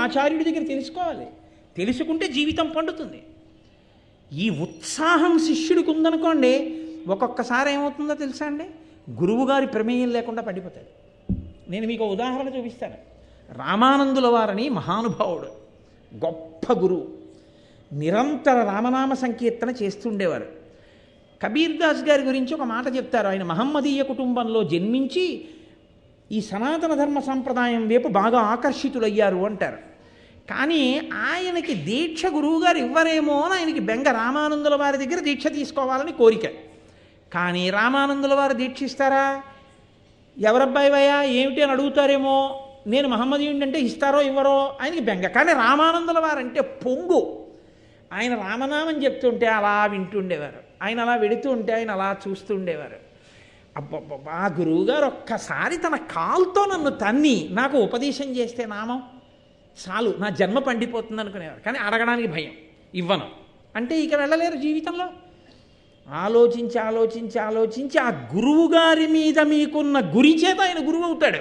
ఆచార్యుడి దగ్గర తెలుసుకోవాలి. తెలుసుకుంటే జీవితం పండుతుంది. ఈ ఉత్సాహం శిష్యుడికి ఉందనుకోండి ఒక్కొక్కసారి ఏమవుతుందో తెలుసా అండి? గురువుగారి ప్రమేయం లేకుండా పడిపోతాడు. నేను మీకు ఉదాహరణ చూపిస్తాను. రామానందుల వారని మహానుభావుడు గొప్ప గురువు నిరంతర రామనామ సంకీర్తన చేస్తుండేవారు. కబీర్దాస్ గారి గురించి ఒక మాట చెప్తారు. ఆయన మహమ్మదీయ కుటుంబంలో జన్మించి ఈ సనాతన ధర్మ సంప్రదాయం వైపు బాగా ఆకర్షితులయ్యారు అంటారు. కానీ ఆయనకి దీక్ష గురువుగారు ఇవ్వరేమో అని ఆయనకి బెంగ రామానందుల వారి దగ్గర దీక్ష తీసుకోవాలని కోరిక. కానీ రామానందుల వారు దీక్ష ఇస్తారా ఎవరబ్బాయి వయ్యా ఏమిటి అని అడుగుతారేమో? నేను మహమ్మదీయుడి అంటే ఇస్తారో ఇవ్వరో? ఆయనకి బెంగ. కానీ రామానందుల వారంటే పొంగు. ఆయన రామనామం చెప్తుంటే అలా వింటుండేవారు. ఆయన అలా వెడుతూ ఉంటే ఆయన అలా చూస్తూ ఉండేవారు అబ్బబ్బబ్బా ఆ గురువుగారు ఒక్కసారి తన కాల్తో నన్ను తన్ని నాకు ఉపదేశం చేస్తే నామం? చాలు నా జన్మ పండిపోతుంది అనుకునేవారు కానీ అడగడానికి భయం ఇవ్వను. అంటే ఇక వెళ్ళలేరు జీవితంలో. ఆలోచించి ఆలోచించి ఆలోచించి ఆ గురువు గారి మీద మీకున్న గురి చేత ఆయన గురువు అవుతాడు.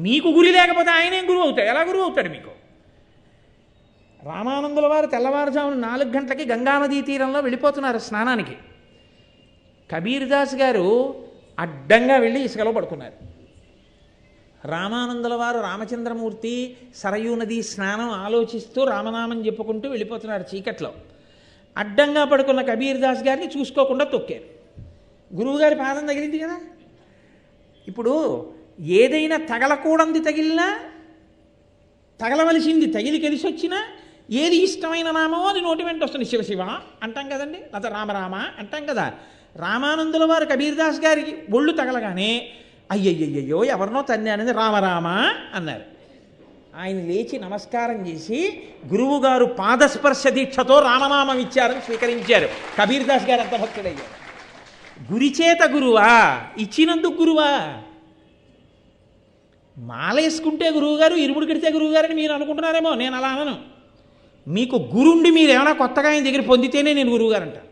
మీకు గురి లేకపోతే ఆయనేం గురువు అవుతాడు? ఎలా గురువు అవుతాడు మీకు? రామానందుల వారు తెల్లవారుజామున నాలుగు గంటలకి గంగానదీ తీరంలో వెళ్ళిపోతున్నారు స్నానానికి. కబీర్దాస్ గారు అడ్డంగా వెళ్ళి ఇసుకలో పడుకున్నారు. రామానందుల వారు రామచంద్రమూర్తి సరయూ నది స్నానం ఆలోచిస్తూ రామనామం చెప్పుకుంటూ వెళ్ళిపోతున్నారు చీకట్లో. అడ్డంగా పడుకున్న కబీర్ దాస్ గారిని చూసుకోకుండా తొక్కారు. గురువుగారి పాదం తగిలింది కదా? ఇప్పుడు ఏదైనా తగలకూడంది తగిలినా తగలవలసింది తగిలి కలిసి వచ్చినా ఏది ఇష్టమైన నామో అది నోటి వెంట వస్తుంది. శివ అంటాం కదండి? లేదా రామరామ అంటాం కదా? రామానందుల వారు కబీర్దాస్ గారికి ఒళ్ళు తగలగానే అయ్యయ్యయ్యో ఎవరినో తన్నానని రామరామ అన్నారు. ఆయన లేచి నమస్కారం చేసి గురువుగారు పాదస్పర్శ దీక్షతో రామనామం ఇచ్చారని స్వీకరించారు. కబీర్దాస్ గారు అంత భక్తుడయ్యారు. గురిచేత గురువా ఇచ్చినందుకు గురువా. మాలేసుకుంటే గురువుగారు ఇరుముడు కడితే గురువుగారని మీరు అనుకుంటున్నారేమో నేను అలా అనను. మీకు గురుండి మీరు ఏమైనా కొత్తగా ఆయన దగ్గర పొందితేనే నేను గురువుగారు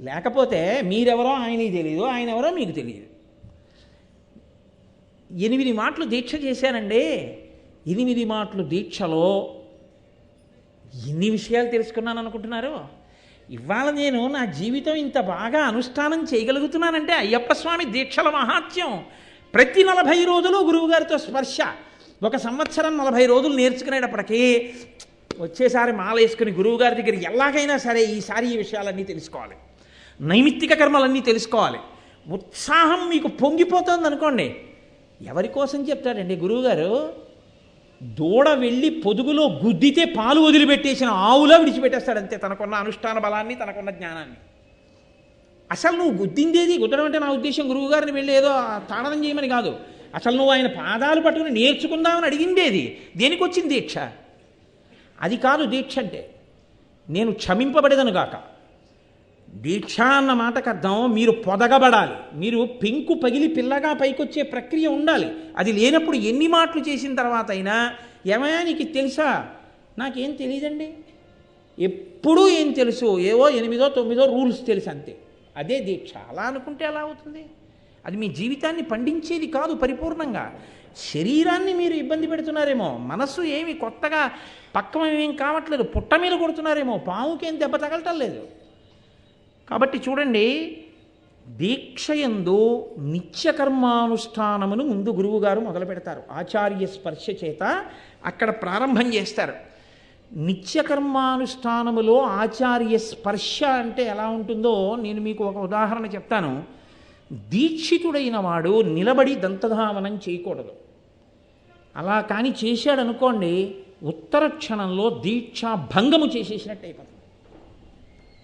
లేకపోతే మీరెవరో ఆయనకి తెలియదు ఆయన ఎవరో మీకు తెలియదు ఎనిమిది మాటలు దీక్ష చేశానండి ఎనిమిది మాటలు దీక్షలో ఎన్ని విషయాలు తెలుసుకున్నాను అనుకుంటున్నారు? ఇవాళ నేను నా జీవితం ఇంత బాగా అనుష్ఠానం చేయగలుగుతున్నానంటే అయ్యప్ప స్వామి దీక్షల మహాత్యం ప్రతి నలభై రోజులు గురువుగారితో స్పర్శ. ఒక సంవత్సరం నలభై రోజులు నేర్చుకునేటప్పటికీ వచ్చేసారి మాల వేసుకుని గురువుగారి దగ్గర ఎలాగైనా సరే ఈసారి ఈ విషయాలన్నీ తెలుసుకోవాలి. నైమిత్తిక కర్మలన్నీ తెలుసుకోవాలి. ఉత్సాహం మీకు పొంగిపోతుంది అనుకోండి. ఎవరి కోసం చెప్తాడండి గురువుగారు? దూడ వెళ్ళి పొదుగులో గుద్దితే పాలు వదిలిపెట్టేసిన ఆవులా విడిచిపెట్టేస్తాడు అంతే. తనకున్న అనుష్ఠాన బలాన్ని తనకున్న జ్ఞానాన్ని. అసలు నువ్వు గుద్దిందేది? గుద్దడం అంటే నా ఉద్దేశం గురువుగారిని వెళ్ళి ఏదో తాడనం చేయమని కాదు. అసలు నువ్వు ఆయన పాదాలు పట్టుకుని నేర్చుకుందామని అడిగిందేది? దేనికి వచ్చింది దీక్ష? అది కాదు దీక్ష అంటే నేను క్షమింపబడేదను గాక. దీక్ష అన్న మాటకు అర్థం మీరు పొదగబడాలి. మీరు పెంకు పగిలి పిల్లగా పైకొచ్చే ప్రక్రియ ఉండాలి. అది లేనప్పుడు ఎన్ని మాటలు చేసిన తర్వాత అయినా ఏమయ్యా నీకు తెలుసా? నాకేం తెలియదండి ఎప్పుడూ ఏం తెలుసు? ఏవో ఎనిమిదో తొమ్మిదో రూల్స్ తెలుసు అంతే. అదే దీక్ష. అలా అనుకుంటే ఎలా అవుతుంది? అది మీ జీవితాన్ని పండించేది కాదు పరిపూర్ణంగా. శరీరాన్ని మీరు ఇబ్బంది పెడుతున్నారేమో. మనస్సు ఏమి కొత్తగా పక్కమేం కావట్లేదు. పుట్ట మీద కొడుతున్నారేమో. పావుకేం దెబ్బ తగలటం లేదు. కాబట్టి చూడండి దీక్షయందు నిత్యకర్మానుష్ఠానమును ముందు గురువుగారు మొదలు పెడతారు ఆచార్య స్పర్శ చేత అక్కడ ప్రారంభం చేస్తారు. నిత్యకర్మానుష్ఠానములో ఆచార్య స్పర్శ అంటే ఎలా ఉంటుందో నేను మీకు ఒక ఉదాహరణ చెప్తాను. దీక్షితుడైన వాడు నిలబడి దంతధావనం చేయకూడదు. అలా కానీ చేశాడనుకోండి ఉత్తర క్షణంలో దీక్షా భంగము చేసేసినట్టు అయిపోతుంది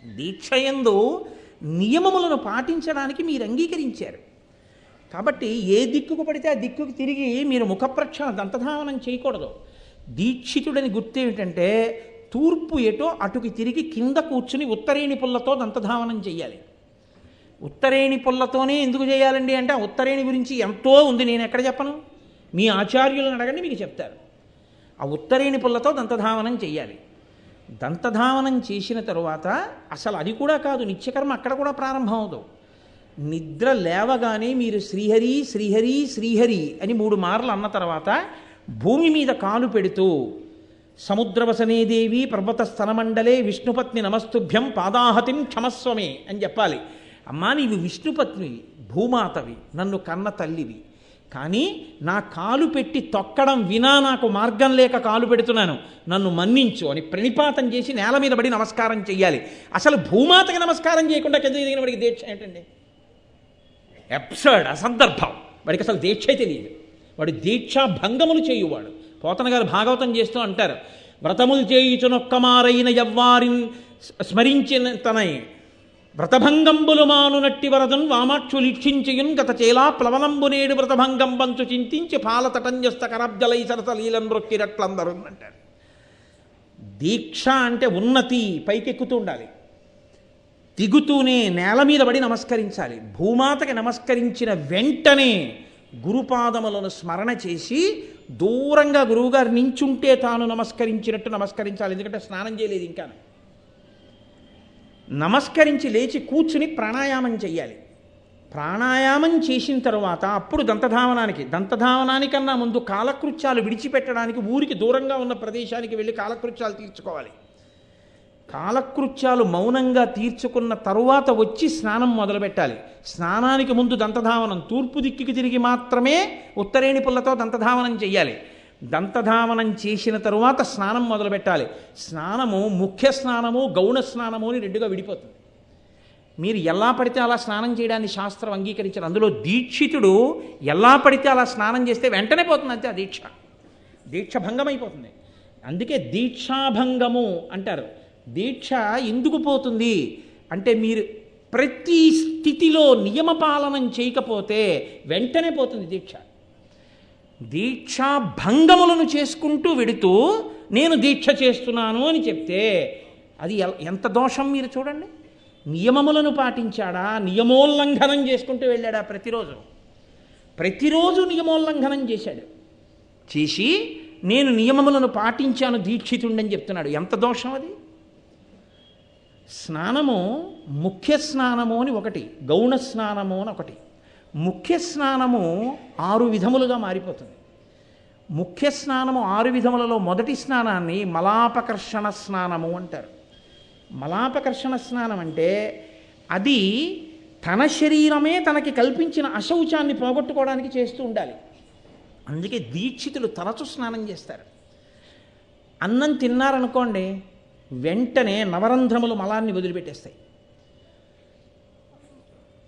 దీక్షయందు నియమములను పాటించడానికి మీరు అంగీకరించారు. కాబట్టి ఏ దిక్కుకు పడితే ఆ దిక్కుకు తిరిగి మీరు ముఖప్రక్షణ దంతధావనం చేయకూడదు. దీక్షితుడని గుర్తు ఏమిటంటే తూర్పు ఎటో అటుకి తిరిగి కింద కూర్చుని ఉత్తరేణి పుల్లతో దంతధావనం చేయాలి ఉత్తరేణి పుల్లతోనే ఎందుకు చేయాలండి అంటే ఆ ఉత్తరేణి గురించి ఎంతో ఉంది నేను ఎక్కడ చెప్పను? మీ ఆచార్యులను అడగండి మీకు చెప్తారు. ఆ ఉత్తరేణి పుల్లతో దంతధావనం చేయాలి దంతధావనం చేసిన తరువాత అసలు అది కూడా కాదు నిత్యకర్మ అక్కడ కూడా ప్రారంభం నిద్ర లేవగానే మీరు శ్రీహరి శ్రీహరి శ్రీహరి అని మూడు మార్లు అన్న తర్వాత భూమి మీద కాలు పెడుతూ సముద్రవసనేదేవి పర్వత స్థనమండలే విష్ణుపత్ని నమస్తుభ్యం పాదాహతిం క్షమస్వమే అని చెప్పాలి. అమ్మా నీవు విష్ణుపత్నివి భూమాతవి నన్ను కన్న తల్లివి. కానీ నా కాలు పెట్టి తొక్కడం వినా నాకు మార్గం లేక కాలు పెడుతున్నాను. నన్ను మన్నించు అని ప్రణిపాతం చేసి నేల మీద పడి నమస్కారం చెయ్యాలి. అసలు భూమాతకి నమస్కారం చేయకుండా కింద దిగిన వాడికి దీక్ష ఏంటండి? ఎప్సర్డ్ అసందర్భం. వాడికి అసలు దీక్షే తెలియదు వాడు దీక్షా భంగములు చేయువాడు. పోతన గారు భాగవతం చేస్తూ అంటారు వ్రతములు చేయుచునొక్కమారైన ఎవ్వారిన్ స్మరించిన తనై వ్రతభంగంబులు మానునట్టి వరదన్ వామాక్షులిక్షించియున్ గత చేలా ప్లవనంబునేడు వ్రతభంగం పంచు చింతించి పాలతటంజస్త కరబ్జలై సరసలీలం రొక్కిరట్లందరు అంటారు. దీక్ష అంటే ఉన్నతి పైకెక్కుతూ ఉండాలి దిగుతూనే నేల మీద పడి నమస్కరించాలి. భూమాతకి నమస్కరించిన వెంటనే గురుపాదములను స్మరణ చేసి దూరంగా గురువుగారు నించుంటే తాను నమస్కరించినట్టు నమస్కరించాలి. ఎందుకంటే స్నానం చేయలేదు ఇంకా నమస్కరించి లేచి కూర్చుని ప్రాణాయామం చెయ్యాలి. ప్రాణాయామం చేసిన తర్వాత అప్పుడు దంతధావనానికి దంతధావనానికన్నా ముందు కాలకృత్యాలు విడిచిపెట్టడానికి ఊరికి దూరంగా ఉన్న ప్రదేశానికి వెళ్ళి కాలకృత్యాలు తీర్చుకోవాలి. కాలకృత్యాలు మౌనంగా తీర్చుకున్న తరువాత వచ్చి స్నానం మొదలుపెట్టాలి. స్నానానికి ముందు దంతధావనం తూర్పు దిక్కుకి తిరిగి మాత్రమే ఉత్తరేణి పుల్లతో దంతధావనం చేయాలి దంతధావనం చేసిన తరువాత స్నానం మొదలుపెట్టాలి. స్నానము ముఖ్య స్నానము గౌణ స్నానము అని రెండుగా విడిపోతుంది. మీరు ఎలా పడితే అలా స్నానం చేయడాన్ని శాస్త్రం అంగీకరించారు. అందులో దీక్షితుడు ఎలా పడితే అలా స్నానం చేస్తే వెంటనే పోతుంది అంతే ఆ దీక్ష. దీక్ష భంగమైపోతుంది. అందుకే దీక్షాభంగము అంటారు. దీక్ష ఎందుకు పోతుంది? అంటే మీరు ప్రతి స్థితిలో నియమపాలనం చేయకపోతే వెంటనే పోతుంది దీక్ష. దీక్షాభంగములను చేసుకుంటూ వెడుతూ నేను దీక్ష చేస్తున్నాను అని చెప్తే అది ఎల్- ఎంత దోషం మీరు చూడండి. నియమములను పాటించాడా? నియమోల్లంఘనం చేసుకుంటూ వెళ్ళాడా ప్రతిరోజు? ప్రతిరోజు నియమోల్లంఘనం చేశాడు. చేసి నేను నియమములను పాటించాను దీక్షితుండని చెప్తున్నాడు. ఎంత దోషం అది? స్నానము ముఖ్య స్నానము అని ఒకటి గౌణ స్నానము అని ఒకటి. ముఖ్య స్నానము ఆరు విధములుగా మారిపోతుంది. ముఖ్య స్నానము ఆరు విధములలో మొదటి స్నానాన్ని మలాపకర్షణ స్నానము అంటారు. మలాపకర్షణ స్నానం అంటే అది తన శరీరమే తనకి కల్పించిన అశౌచాన్ని పోగొట్టుకోవడానికి చేస్తూ ఉండాలి. అందుకే దీక్షితులు తరచు స్నానం చేస్తారు. అన్నం తిన్నారనుకోండి వెంటనే నవరంధ్రములు మలాన్ని వదిలిపెట్టేస్తాయి.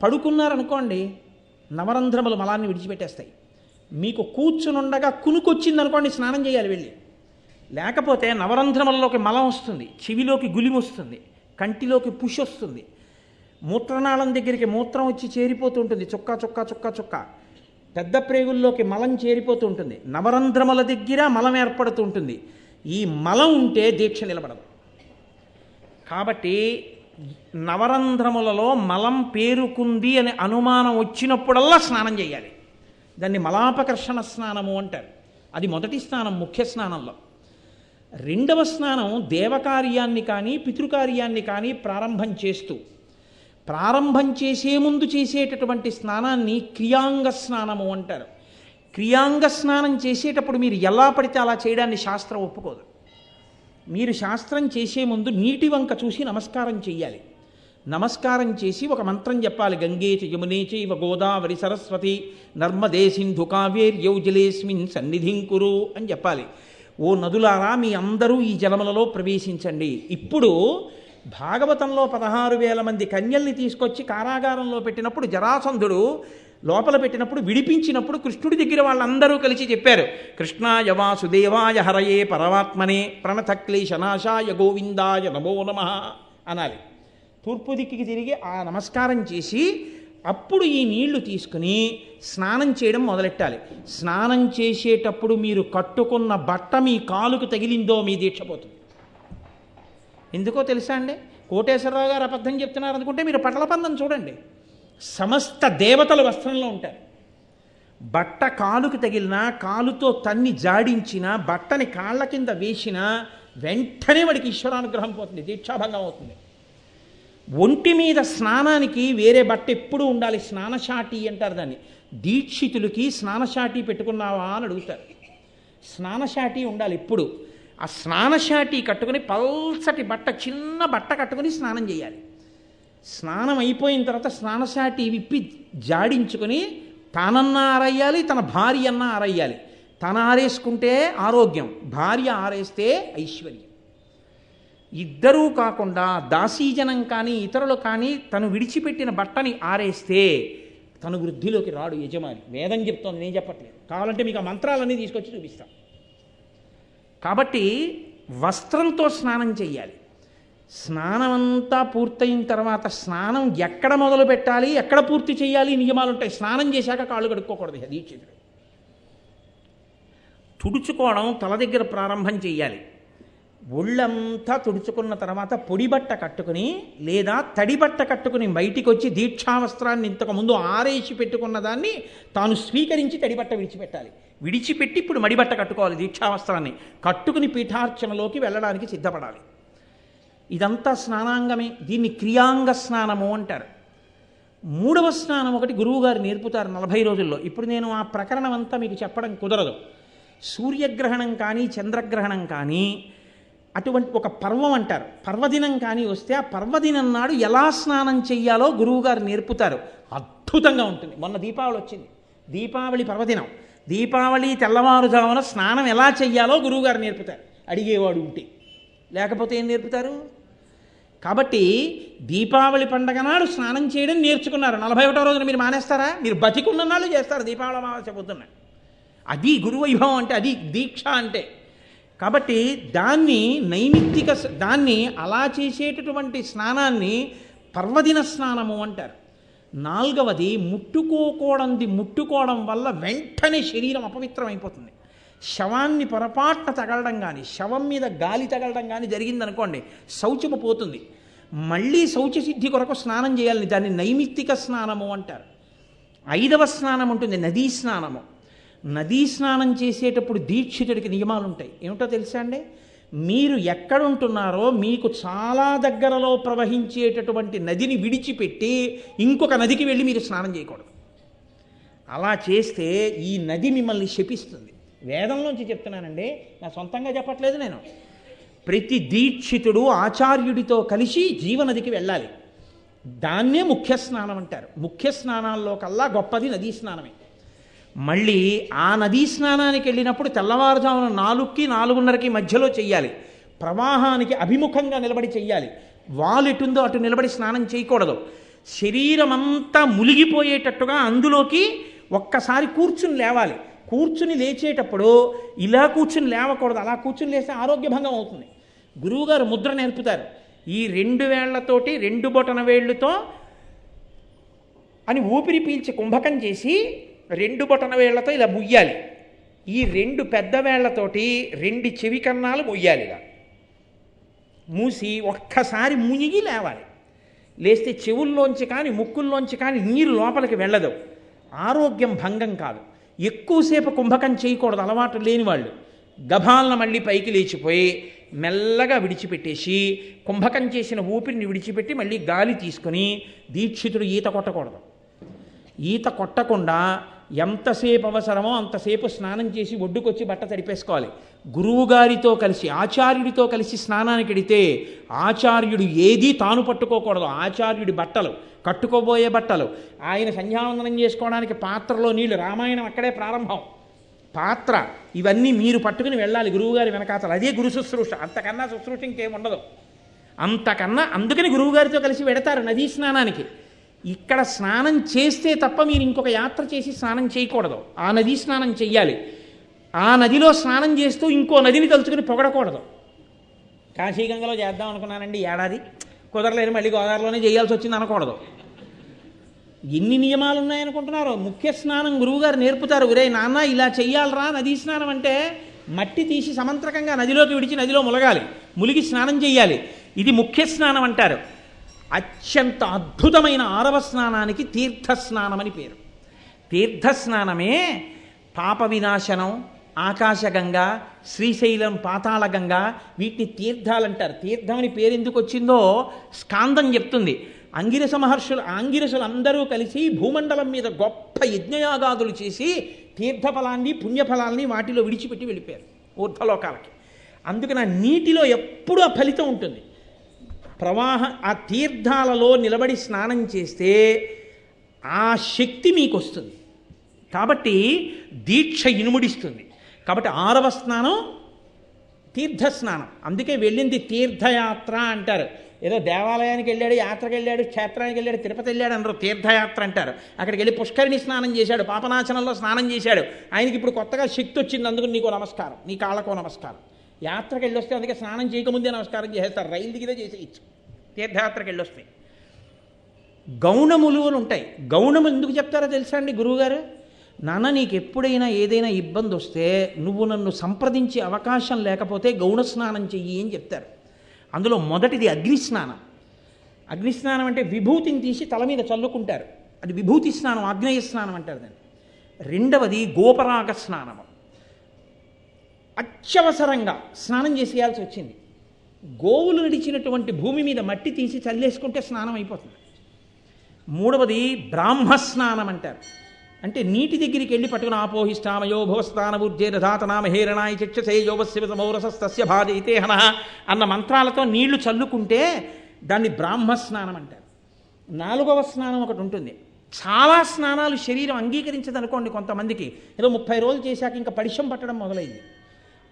పడుకున్నారనుకోండి నవరంధ్రములు మలాన్ని విడిచిపెట్టేస్తాయి. మీకు కూర్చునుండగా కునుకొచ్చింది అనుకోండి స్నానం చేయాలి వెళ్ళి. లేకపోతే నవరంధ్రములలోకి మలం వస్తుంది చెవిలోకి గులిమి వస్తుంది కంటిలోకి పుష్ వస్తుంది. మూత్రనాళం దగ్గరికి మూత్రం వచ్చి చేరిపోతూ ఉంటుంది చుక్క చుక్క చుక్క చుక్క. పెద్ద ప్రేగుల్లోకి మలం చేరిపోతూ ఉంటుంది నవరంధ్రముల దగ్గర మలం ఏర్పడుతూ ఉంటుంది. ఈ మలం ఉంటే దీక్ష నిలబడదు. కాబట్టి నవరంధ్రములలో మలం పేరుకుంది అనే అనుమానం వచ్చినప్పుడల్లా స్నానం చేయాలి. దాన్ని మలాపకర్షణ స్నానము అంటారు. అది మొదటి స్నానం ముఖ్య స్నానంలో. రెండవ స్నానం దేవకార్యాన్ని కానీ పితృకార్యాన్ని కానీ ప్రారంభం చేస్తూ ప్రారంభం చేసే ముందు చేసేటటువంటి స్నానాన్ని క్రియాంగ స్నానము అంటారు. క్రియాంగ స్నానం చేసేటప్పుడు మీరు ఎలా పడితే అలా చేయడాన్ని శాస్త్రం ఒప్పుకోదు. మీరు శాస్త్రం చేసే ముందు నీటి వంక చూసి నమస్కారం చేయాలి నమస్కారం చేసి ఒక మంత్రం చెప్పాలి. గంగే చ యమునే చైవ గోదావరి సరస్వతి నర్మదే సింధు కావేర్యౌ జలేస్మిన్ సన్నిధిం కురు అని చెప్పాలి. ఓ నదులారా మీ అందరూ ఈ జలములలో ప్రవేశించండి. ఇప్పుడు భాగవతంలో పదహారు వేల మంది కన్యల్ని తీసుకొచ్చి కారాగారంలో పెట్టినప్పుడు జరాసంధుడు లోపల పెట్టినప్పుడు విడిపించినప్పుడు కృష్ణుడి దగ్గర వాళ్ళందరూ కలిసి చెప్పారు. కృష్ణాయ వాసుదేవాయ హరయే పరమాత్మనే ప్రణతక్లేశనాశాయ గోవిందాయ నమో నమ అనాలి. తూర్పు దిక్కికి తిరిగి ఆ నమస్కారం చేసి అప్పుడు ఈ నీళ్ళు తీసుకుని స్నానం చేయడం మొదలెట్టాలి. స్నానం చేసేటప్పుడు మీరు కట్టుకున్న బట్ట మీ కాలుకు తగిలిందో మీ దీక్ష పోతుంది. ఎందుకో తెలుసా అండి? కోటేశ్వరరావు గారు అబద్ధం చెప్తున్నారు అనుకుంటే మీరు పటలపందం చూడండి. సమస్త దేవతలు వస్త్రంలో ఉంటారు. బట్ట కాలుకి తగిలినా కాలుతో తన్ని జాడించిన బట్టని కాళ్ళ కింద వేసినా వెంటనే వాడికి ఈశ్వరానుగ్రహం పోతుంది దీక్షాభంగం అవుతుంది. ఒంటి మీద స్నానానికి వేరే బట్ట ఎప్పుడూ ఉండాలి స్నానశాటి అంటారు దాన్ని. దీక్షితులకి స్నానశాటి పెట్టుకున్నావా అని అడుగుతారు. స్నానశాటి ఉండాలి ఎప్పుడు? ఆ స్నానశాటి కట్టుకుని పల్సటి బట్ట చిన్న బట్ట కట్టుకుని స్నానం చేయాలి. స్నానం అయిపోయిన తర్వాత స్నానశాటి విప్పి జాడించుకొని తనన్నా ఆరయ్యాలి తన భార్య అన్నా ఆరయ్యాలి. తన ఆరేసుకుంటే ఆరోగ్యం భార్య ఆరేస్తే ఐశ్వర్యం. ఇద్దరూ కాకుండా దాసీజనం కానీ ఇతరులు కానీ తను విడిచిపెట్టిన బట్టని ఆరేస్తే తను వృద్ధిలోకి రాడు యజమాని. వేదం చెప్తోంది నేను చెప్పట్లేదు. కావాలంటే మీకు ఆ మంత్రాలన్నీ తీసుకొచ్చి చూపిస్తాను కాబట్టి వస్త్రంతో స్నానం చేయాలి స్నానమంతా పూర్తయిన తర్వాత స్నానం ఎక్కడ మొదలు పెట్టాలి ఎక్కడ పూర్తి చేయాలి నియమాలు ఉంటాయి. స్నానం చేశాక కాళ్ళు కడుక్కోకూడదు అది దీక్షితుడు. తుడుచుకోవడం తల దగ్గర ప్రారంభం చేయాలి ఒళ్ళంతా తుడుచుకున్న తర్వాత పొడి బట్ట కట్టుకుని లేదా తడి బట్ట కట్టుకుని బయటికి వచ్చి దీక్షావస్త్రాన్ని ఇంతకుముందు ఆరేసి పెట్టుకున్న దాన్ని తాను స్వీకరించి తడి బట్ట విడిచిపెట్టాలి. విడిచిపెట్టి ఇప్పుడు మడిబట్ట కట్టుకోవాలి దీక్షావస్త్రాన్ని. కట్టుకుని పీఠార్చనలోకి వెళ్ళడానికి సిద్ధపడాలి. ఇదంతా స్నానాంగమే. దీన్ని క్రియాంగ స్నానము అంటారు. మూడవ స్నానం ఒకటి గురువుగారు నేర్పుతారు నలభై రోజుల్లో. ఇప్పుడు నేను ఆ ప్రకరణం అంతా మీకు చెప్పడం కుదరదు. సూర్యగ్రహణం కానీ చంద్రగ్రహణం కానీ అటువంటి ఒక పర్వం అంటారు. పర్వదినం కానీ వస్తే ఆ పర్వదినం నాడు ఎలా స్నానం చెయ్యాలో గురువుగారు నేర్పుతారు. అద్భుతంగా ఉంటుంది. మొన్న దీపావళి వచ్చింది. దీపావళి పర్వదినం. దీపావళి తెల్లవారుజామున స్నానం ఎలా చెయ్యాలో గురువుగారు నేర్పుతారు. అడిగేవాడు ఉంటే. లేకపోతే ఏం నేర్పుతారు? కాబట్టి దీపావళి పండగ నాడు స్నానం చేయడం నేర్చుకున్నారు. నలభై ఒకటో రోజున మీరు మానేస్తారా? మీరు బతికున్న నాళ్ళు చేస్తారు దీపావళి అమావాస్య పొద్దున్న. అది గురువైభవం అంటే అది దీక్ష అంటే. కాబట్టి దాన్ని నైమిత్తిక దాన్ని అలా చేసేటటువంటి స్నానాన్ని పర్వదిన స్నానము అంటారు. నాలుగవది ముట్టుకోకూడంది ముట్టుకోవడం వల్ల వెంటనే శరీరం అపవిత్రం అయిపోతుంది శవాన్ని పొరపాటున తగలడం కానీ శవం మీద గాలి తగలడం కానీ జరిగిందనుకోండి శౌచము పోతుంది. మళ్ళీ శౌచ సిద్ధి కొరకు స్నానం చేయాలని దాన్ని నైమిత్తిక స్నానము అంటారు. ఐదవ స్నానం ఉంటుంది నదీ స్నానము. నదీ స్నానం చేసేటప్పుడు దీక్షితుడికి నియమాలు ఉంటాయి ఏమిటో తెలుసా అండి? మీరు ఎక్కడుంటున్నారో మీకు చాలా దగ్గరలో ప్రవహించేటటువంటి నదిని విడిచిపెట్టి ఇంకొక నదికి వెళ్ళి మీరు స్నానం చేయకూడదు. అలా చేస్తే ఈ నది మిమ్మల్ని శపిస్తుంది. వేదంలోంచి చెప్తున్నానండి నా సొంతంగా చెప్పట్లేదు నేను. ప్రతి దీక్షితుడు ఆచార్యుడితో కలిసి జీవనదికి వెళ్ళాలి. దాన్నే ముఖ్య స్నానం అంటారు. ముఖ్య స్నానాల్లో కల్లా గొప్పది నదీ స్నానమే. మళ్ళీ ఆ నదీ స్నానానికి వెళ్ళినప్పుడు తెల్లవారుజామున నాలుగుకి నాలుగున్నరకి మధ్యలో చెయ్యాలి. ప్రవాహానికి అభిముఖంగా నిలబడి చెయ్యాలి. వాలు ఎటుందో అటు నిలబడి స్నానం చేయకూడదు. శరీరం అంతా మునిగిపోయేటట్టుగా అందులోకి ఒక్కసారి కూర్చుని లేవాలి. కూర్చుని లేచేటప్పుడు ఇలా కూర్చుని లేవకూడదు. అలా కూర్చుని లేస్తే ఆరోగ్యభంగం అవుతుంది. గురువుగారు ముద్ర నేర్పుతారు. ఈ రెండు వేళ్ళతోటి రెండు బొటన వేళ్ళుతో అని ఊపిరి పీల్చి కుంభకం చేసి రెండు బొటన వేళ్ళతో ఇలా ముయ్యాలి. ఈ రెండు పెద్ద వేళ్ళతోటి రెండు చెవి కన్నాలు ముయ్యాలి ఇలా. మూసి ఒక్కసారి మునిగి లేవాలి. లేస్తే చెవుల్లోంచి కానీ ముక్కుల్లోంచి కానీ నీరు లోపలికి వెళ్ళదు ఆరోగ్యం భంగం కాదు. ఎక్కువసేపు కుంభకం చేయకూడదు. అలవాటు లేని వాళ్ళు. గభాలను మళ్ళీ పైకి లేచిపోయి మెల్లగా విడిచిపెట్టేసి కుంభకం చేసిన ఊపిరిని విడిచిపెట్టి మళ్ళీ గాలి తీసుకొని దీక్షితుడు ఈత కొట్టకూడదు. ఈత కొట్టకుండా ఎంతసేపు అవసరమో అంతసేపు స్నానం చేసి ఒడ్డుకొచ్చి బట్ట తడిపేసుకోవాలి. గురువుగారితో కలిసి ఆచార్యుడితో కలిసి స్నానానికి వెడితే ఆచార్యుడు ఏదీ తాను పట్టుకోకూడదు. ఆచార్యుడి బట్టలు కట్టుకోబోయే బట్టలు. ఆయన సంధ్యావందనం చేసుకోవడానికి పాత్రలో నీళ్ళు. రామాయణం అక్కడే ప్రారంభం. పాత్ర. ఇవన్నీ మీరు పట్టుకుని వెళ్ళాలి గురువుగారి వెనకాతలు. అదే గురు శుశ్రూష. అంతకన్నా శుశ్రూష ఇంకేముండదు. అంతకన్నా అందుకని గురువుగారితో కలిసి వెడతారు నదీ స్నానానికి. ఇక్కడ స్నానం చేస్తే తప్ప మీరు ఇంకొక యాత్ర చేసి స్నానం చేయకూడదు. ఆ నదీ స్నానం చెయ్యాలి. ఆ నదిలో స్నానం చేస్తూ ఇంకో నదిని తలుచుకుని పొగడకూడదు. కాశీగంగలో చేద్దాం అనుకున్నానండి ఏడాది. కుదరలేరు మళ్ళీ గోదావరిలోనే చేయాల్సి వచ్చింది అనకూడదు. ఎన్ని నియమాలు ఉన్నాయనుకుంటున్నారు ముఖ్య స్నానం గురువుగారు నేర్పుతారు. గురే నాన్న ఇలా చెయ్యాలరా నదీ స్నానం అంటే మట్టి తీసి సమంత్రకంగా నదిలోకి విడిచి నదిలో ములగాలి. ములిగి స్నానం చేయాలి ఇది ముఖ్య స్నానం అంటారు. అత్యంత అద్భుతమైన ఆరవ స్నానానికి తీర్థ స్నానం అని పేరు. తీర్థ స్నానమే పాప వినాశనం ఆకాశగంగ శ్రీశైలం పాతాళగంగ వీటిని తీర్థాలంటారు. తీర్థం అని పేరు ఎందుకు వచ్చిందో స్కాందం చెప్తుంది. అంగిరస మహర్షులు ఆంగిరసులు అందరూ కలిసి భూమండలం మీద గొప్ప యజ్ఞయాగాదులు చేసి తీర్థఫలాన్ని పుణ్యఫలాన్ని వాటిలో విడిచిపెట్టి వెళ్ళిపోయారు ఊర్ధలోకాలకి అందుకని ఆ నీటిలో ఎప్పుడూ ఆ ఫలితం ఉంటుంది. ప్రవాహ ఆ తీర్థాలలో నిలబడి స్నానం చేస్తే ఆ శక్తి మీకు వస్తుంది కాబట్టి దీక్ష ఇనుముడిస్తుంది. కాబట్టి ఆరవ స్నానం తీర్థస్నానం అందుకే వెళ్ళింది తీర్థయాత్ర అంటారు. ఏదో దేవాలయానికి వెళ్ళాడు యాత్రకు వెళ్ళాడు క్షేత్రానికి వెళ్ళాడు తిరుపతి వెళ్ళాడు అనరు. తీర్థయాత్ర అంటారు. అక్కడికి వెళ్ళి పుష్కరిణి స్నానం చేశాడు పాపనాశనంలో స్నానం చేశాడు. ఆయనకి ఇప్పుడు కొత్తగా శక్తి వచ్చింది అందుకు నీకు నమస్కారం నీ కాళ్ళకో నమస్కారం. యాత్రకు వెళ్ళి వస్తే అందుకే స్నానం చేయకముందే నమస్కారం చేసేస్తారు. రైలు దిగితే చేసేయచ్చు. తీర్థయాత్రకి వెళ్ళి వస్తే గౌణములు అని ఉంటాయి. గౌణం ఎందుకు చెప్తారో తెలుసా అండి గురువుగారు? నాన్న నీకు ఎప్పుడైనా ఏదైనా ఇబ్బంది వస్తే నువ్వు నన్ను సంప్రదించే అవకాశం లేకపోతే గౌణ స్నానం చెయ్యి అని చెప్తారు. అందులో మొదటిది అగ్నిస్నానం. అగ్నిస్నానం అంటే విభూతిని తీసి తల మీద చల్లుకుంటారు. అది విభూతి స్నానం ఆగ్నేయ స్నానం అంటారు దాన్ని. రెండవది గోపరాగ స్నానము అత్యవసరంగా స్నానం చేసేయాల్సి వచ్చింది. గోవులు నడిచినటువంటి భూమి మీద మట్టి తీసి చల్లేసుకుంటే స్నానం అయిపోతుంది. మూడవది బ్రాహ్మ స్నానం అంటారు. అంటే నీటి దగ్గరికి వెళ్ళి పట్టుకుని ఆపోహిష్టామయో భవస్థానబుర్జే రథాతనామ హేరణాయ చక్షసే యోగశివసమౌరసస్తస్య బాధయితే హన అన్న మంత్రాలతో నీళ్ళు చల్లుకుంటే దాన్ని బ్రాహ్మ స్నానం అంటారు. నాలుగవ స్నానం ఒకటి ఉంటుంది. చాలా స్నానాలు శరీరం అంగీకరించదు అనుకోండి కొంతమందికి. ఏదో ముప్పై రోజులు చేశాక ఇంకా పడిశం పట్టడం మొదలైంది.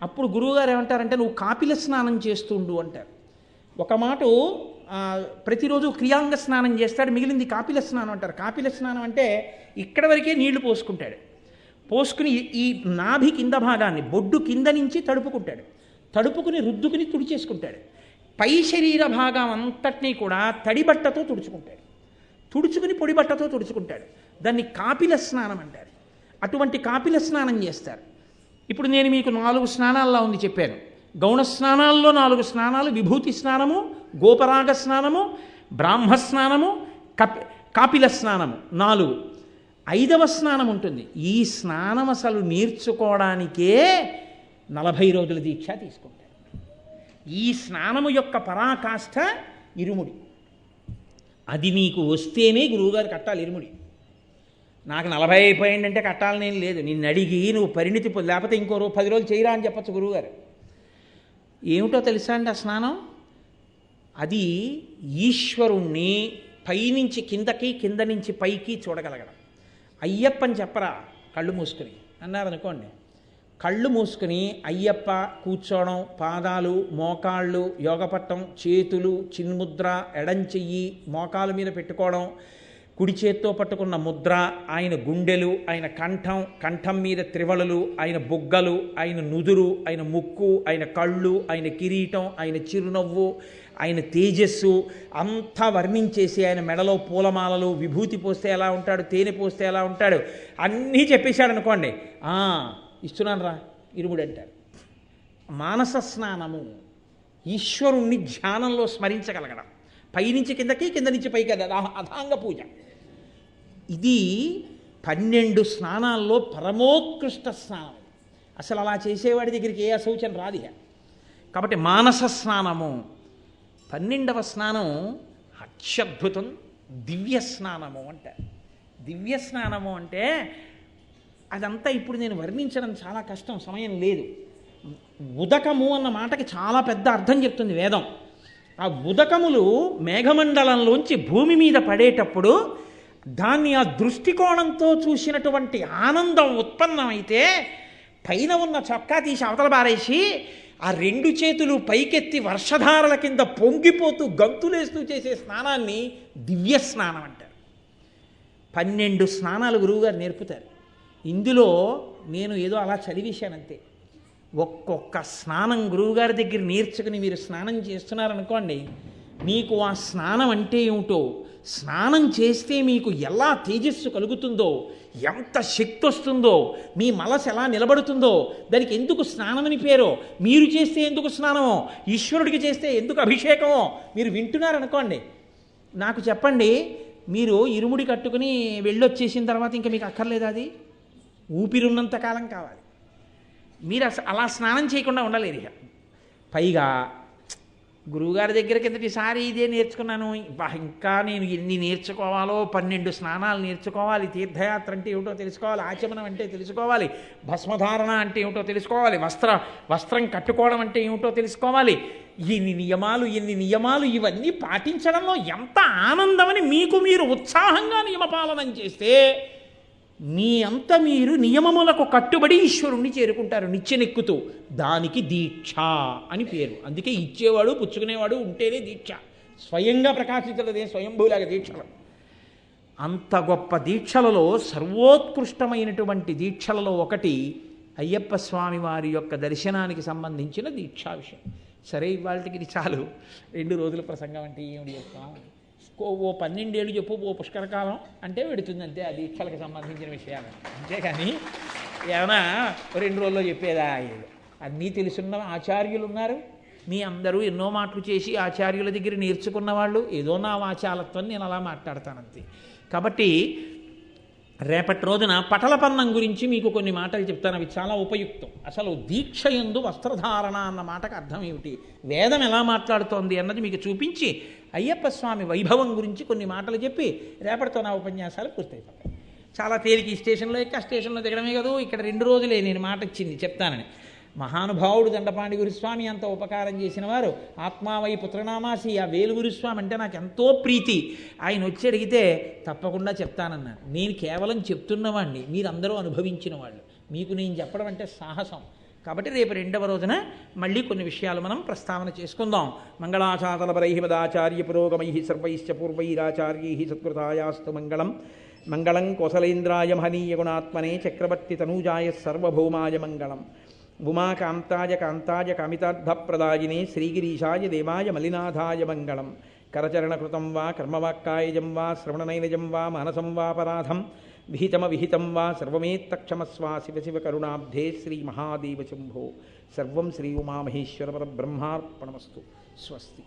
అప్పుడు గురువుగారు ఏమంటారంటే నువ్వు కాపిల స్నానం చేస్తుండు అంటారు. ఒక మాట ప్రతిరోజు క్రియాంగ స్నానం చేస్తాడు మిగిలింది కాపిల స్నానం అంటారు. కాపిల స్నానం అంటే ఇక్కడ వరకే నీళ్ళు పోసుకుంటాడు. పోసుకుని ఈ నాభి కింద భాగాన్ని బొడ్డు కింద నుంచి తడుపుకుంటాడు. తడుపుకుని రుద్దుకుని తుడిచేసుకుంటాడు. పై శరీర భాగం అంతటినీ కూడా తడి బట్టతో తుడుచుకుంటాడు. తుడుచుకుని పొడి బట్టతో తుడుచుకుంటాడు. దాన్ని కాపిల స్నానం అంటారు. అటువంటి కాపిల స్నానం చేస్తారు. ఇప్పుడు నేను మీకు నాలుగు స్నానాల్లో ఉంది చెప్పాను. గౌణ స్నానాల్లో నాలుగు స్నానాలు విభూతి స్నానము గోపరాగ స్నానము బ్రాహ్మ స్నానము కపి కాపిల స్నానము నాలుగు. ఐదవ స్నానం ఉంటుంది. ఈ స్నానం అసలు నేర్చుకోవడానికే నలభై రోజుల దీక్ష తీసుకుంటారు. ఈ స్నానము యొక్క పరాకాష్ఠ ఇరుముడి. అది మీకు వస్తేనే గురువుగారు కట్టాలి ఇరుముడి. నాకు నలభై అయిపోయిందంటే కట్టాలనేం లేదు. నిన్ను అడిగి నువ్వు పరిణితి లేకపోతే ఇంకో పది రోజులు చేయరా అని చెప్పచ్చు గురువుగారు. ఏమిటో తెలుసా అండి ఆ స్నానం? అది ఈశ్వరుణ్ణి పైనుంచి కిందకి కింద నుంచి పైకి చూడగలగడం. అయ్యప్పని చెప్పరా? కళ్ళు మూసుకుని. అన్నారనుకోండి. కళ్ళు మూసుకుని అయ్యప్ప కూర్చోవడం పాదాలు మోకాళ్ళు యోగపట్టం చేతులు చిన్ముద్ర ఎడంచెయ్యి మోకాల మీద పెట్టుకోవడం కుడి చేత్తో పట్టుకున్న ముద్ర ఆయన గుండెలు ఆయన కంఠం కంఠం మీద త్రివళలు ఆయన బుగ్గలు ఆయన నుదురు ఆయన ముక్కు ఆయన కళ్ళు ఆయన కిరీటం ఆయన చిరునవ్వు ఆయన తేజస్సు అంతా వర్ణించేసి ఆయన మెడలో పూలమాలలు విభూతి పోస్తే ఎలా ఉంటాడు తేనె పోస్తే ఎలా ఉంటాడు అన్నీ చెప్పేశాడు అనుకోండి. ఇస్తున్నాను రా ఇరుముడు అంటారు మానస స్నానము ఈశ్వరుణ్ణి ధ్యానంలో స్మరించగలగడం. పైనుంచి కిందకి కింద నుంచి పైకి అధాంగ పూజ. ఇది పన్నెండు స్నానాల్లో పరమోత్కృష్ట స్నానం. అసలు అలా చేసేవాడి దగ్గరికి ఏ అశౌచం రాదు కాబట్టి మానస స్నానము పన్నెండవ స్నానం అత్యద్భుతం దివ్య స్నానము అంటారు దివ్య స్నానము అంటే అదంతా ఇప్పుడు నేను వర్ణించడం చాలా కష్టం సమయం లేదు. ఉదకము అన్న మాటకి చాలా పెద్ద అర్థం చెప్తుంది వేదం. ఆ ఉదకములు మేఘమండలంలోంచి భూమి మీద పడేటప్పుడు దాన్ని ఆ దృష్టికోణంతో చూసినటువంటి ఆనందం ఉత్పన్నమైతే పైన ఉన్న చొక్కా తీసి అవతల బారేసి ఆ రెండు చేతులు పైకెత్తి వర్షధారల కింద పొంగిపోతూ గంతులేస్తూ చేసే స్నానాన్ని దివ్య స్నానం అంటారు. పన్నెండు స్నానాలు గురువుగారు నేర్పుతారు. ఇందులో నేను ఏదో అలా చదివేశానంతే. ఒక్కొక్క స్నానం గురువుగారి దగ్గర నేర్చుకుని మీరు స్నానం చేస్తున్నారనుకోండి మీకు ఆ స్నానం అంటే ఏమిటో స్నానం చేస్తే మీకు ఎలా తేజస్సు కలుగుతుందో ఎంత శక్తి వస్తుందో మీ మనసు ఎలా నిలబడుతుందో దానికి ఎందుకు స్నానం అని పేరో మీరు చేస్తే ఎందుకు స్నానమో ఈశ్వరుడికి చేస్తే ఎందుకు అభిషేకమో మీరు వింటున్నారనుకోండి. నాకు చెప్పండి మీరు ఇరుముడి కట్టుకుని వెళ్ళొచ్చేసిన తర్వాత ఇంకా మీకు అక్కర్లేదు అది? ఊపిరున్నంత కాలం కావాలి. మీరు అలా స్నానం చేయకుండా ఉండలేదు ఇక. పైగా గురువుగారి దగ్గర కిందటిసారి ఇదే నేర్చుకున్నాను? ఇంకా నేను ఎన్ని నేర్చుకోవాలో పన్నెండు స్నానాలు నేర్చుకోవాలి తీర్థయాత్ర అంటే ఏమిటో తెలుసుకోవాలి ఆచమనం అంటే తెలుసుకోవాలి భస్మధారణ అంటే ఏమిటో తెలుసుకోవాలి వస్త్ర వస్త్రం కట్టుకోవడం అంటే ఏమిటో తెలుసుకోవాలి. ఎన్ని నియమాలు ఎన్ని నియమాలు ఇవన్నీ పాటించడంలో ఎంత ఆనందమని మీకు మీరు ఉత్సాహంగా నియమపాలనం చేస్తే మీ అంత మీరు నియమములకు కట్టుబడి ఈశ్వరుణ్ణి చేరుకుంటారు నిచ్చెనెక్కుతూ. దానికి దీక్ష అని పేరు. అందుకే ఇచ్చేవాడు పుచ్చుకునేవాడు ఉంటేనే దీక్ష. స్వయంగా ప్రకాశించలేదే స్వయంభూలాగా దీక్షలు. అంత గొప్ప దీక్షలలో సర్వోత్కృష్టమైనటువంటి దీక్షలలో ఒకటి అయ్యప్ప స్వామి వారి యొక్క దర్శనానికి సంబంధించిన దీక్షా విషయం. సరే ఇవాళకి చాలు. రెండు రోజుల ప్రసంగం అంటే ఏమిటి యొక్క ఓ ఓ పన్నెండేళ్ళు చెప్పు ఓ పుష్కరకాలం అంటే పెడుతుంది అంతే ఆ దీక్షలకు సంబంధించిన విషయాలు. అంతేకాని ఏమైనా రెండు రోజుల్లో చెప్పేదా అన్నీ తెలుసున్న ఆచార్యులు ఉన్నారు. మీ అందరూ ఎన్నో మాటలు చేసి ఆచార్యుల దగ్గర నేర్చుకున్న వాళ్ళు. ఏదో నా వాచాలత్వం నేను అలా మాట్లాడతానంతే కాబట్టి రేపటి రోజున పటలపన్నం గురించి మీకు కొన్ని మాటలు చెప్తాను. అవి చాలా ఉపయుక్తం. అసలు దీక్ష ఎందు వస్త్రధారణ అన్న మాటకు అర్థం ఏమిటి? వేదం ఎలా మాట్లాడుతోంది అన్నది మీకు చూపించి అయ్యప్ప స్వామి వైభవం గురించి కొన్ని మాటలు చెప్పి రేపటితో నా ఉపన్యాసాలు పూర్తయిపోతాయి. చాలా తేలిక ఈ స్టేషన్లో ఎక్క స్టేషన్లో దిగడమే కదా. ఇక్కడ రెండు రోజులే నేను మాట ఇచ్చింది చెప్తానని. మహానుభావుడు దండపాండి గురుస్వామి అంత ఉపకారం చేసిన వారు ఆత్మావై పుత్రనామాసి ఆ వేలు గురుస్వామి అంటే నాకు ఎంతో ప్రీతి. ఆయన వచ్చి అడిగితే తప్పకుండా చెప్తానన్నాను నేను కేవలం చెప్తున్నవాడిని మీరందరూ అనుభవించిన వాళ్ళు మీకు నేను చెప్పడం అంటే సాహసం. కాబట్టి రేపు రెండవ రోజున మళ్ళీ కొన్ని విషయాలు మనం ప్రస్తావన చేసుకుందాం. మంగళాచాతలపరై మదాచార్య పురోగమై సర్వైశ్చ పూర్వైరాచార్యై సత్కృతాయాస్తు మంగళం. మంగళం కోసలేంద్రాయ మహనీయ గుణాత్మనే చక్రవర్తి తనూజాయ సర్వభౌమాయ మంగళం. उमाकांताय कांताय कामितार्थप्रदायिने श्रीगिरीशाय देवाय मलिनाथाय मङ्गलं करचरणकृतं वा कर्मवाक्कायजं वा श्रवणनैनजं वा मानसं वापराधं विहितमविहितं वा सर्वमेत्तक्षमस्वा शिवशिवकरुणाब्धे श्रीमहादेवशम्भो। सर्वं श्री उमामहेश्वरपरब्रह्मार्पणमस्तु स्वस्ति।